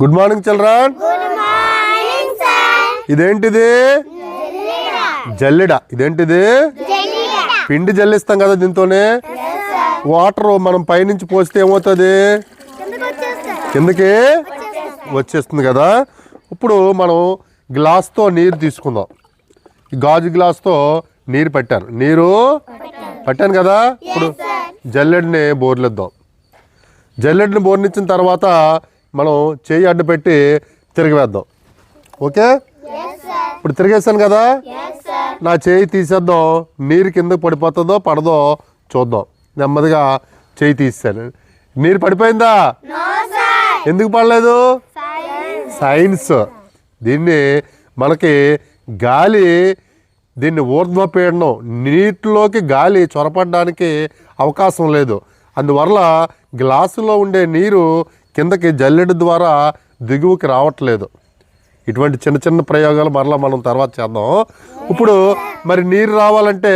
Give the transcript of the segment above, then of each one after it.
Good morning children. ఇదేంటిది? జల్లెడ. ఇదేంటిది? పిండి జల్లిస్తాం కదా దీంతోనే? వాటర్ మనం పైనుంచి పోస్తే ఏమవుతుంది? కిందకి వచ్చేస్తుంది కదా? ఇప్పుడు మనం గ్లాస్తో నీరు తీసుకుందాం. గాజు గ్లాస్తో నీరు పట్టాను. నీరు పట్టాను కదా? ఇప్పుడు జల్లెడిని బోర్లిద్దాం. జల్లెడిని బోర్నిచ్చిన తర్వాత మనం చేయి అడ్డు పెట్టి తిరగవేద్దాం. ఓకే? ఇప్పుడు తిరిగేసాను కదా? నా చేయి తీసేద్దాం. నీరు కిందకి పడిపోతుందో పడదో చూద్దాం. నెమ్మదిగా చేయి తీసాను నీరు పడిపోయిందా? ఎందుకు పడలేదు? సైన్స్ దీన్ని మనకి గాలి దీన్ని ఊర్ధ్వపీడనం నీటిలోకి గాలి చొరపడడానికి అవకాశం లేదు. అందువల్ల గ్లాసులో ఉండే నీరు కిందకి జల్లెడ ద్వారా దిగువకి రావట్లేదు. ఇటువంటి చిన్న చిన్న ప్రయోగాలు మరలా మనం తర్వాత చేద్దాం. ఇప్పుడు మరి నీరు రావాలంటే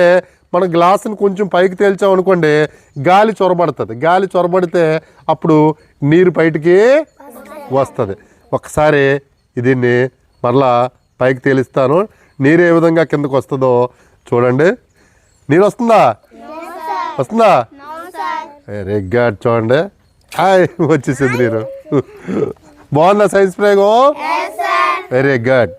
మనం గ్లాసుని కొంచెం పైకి తేల్చాం అనుకోండి గాలి చొరబడుతుంది. గాలి చొరబడితే అప్పుడు నీరు బయటికి వస్తుంది. ఒకసారి దీన్ని మరలా పైకి తేలిస్తాను. నీరు ఏ విధంగా కిందకు వస్తుందో చూడండి. నీరు వస్తుందా? వస్తుందా? వెరీ గుడ్ చూడండి. హాయ్ వచ్చేసింది నీరు బాగుందా సైన్స్ ప్రయోగం వెరీ గుడ్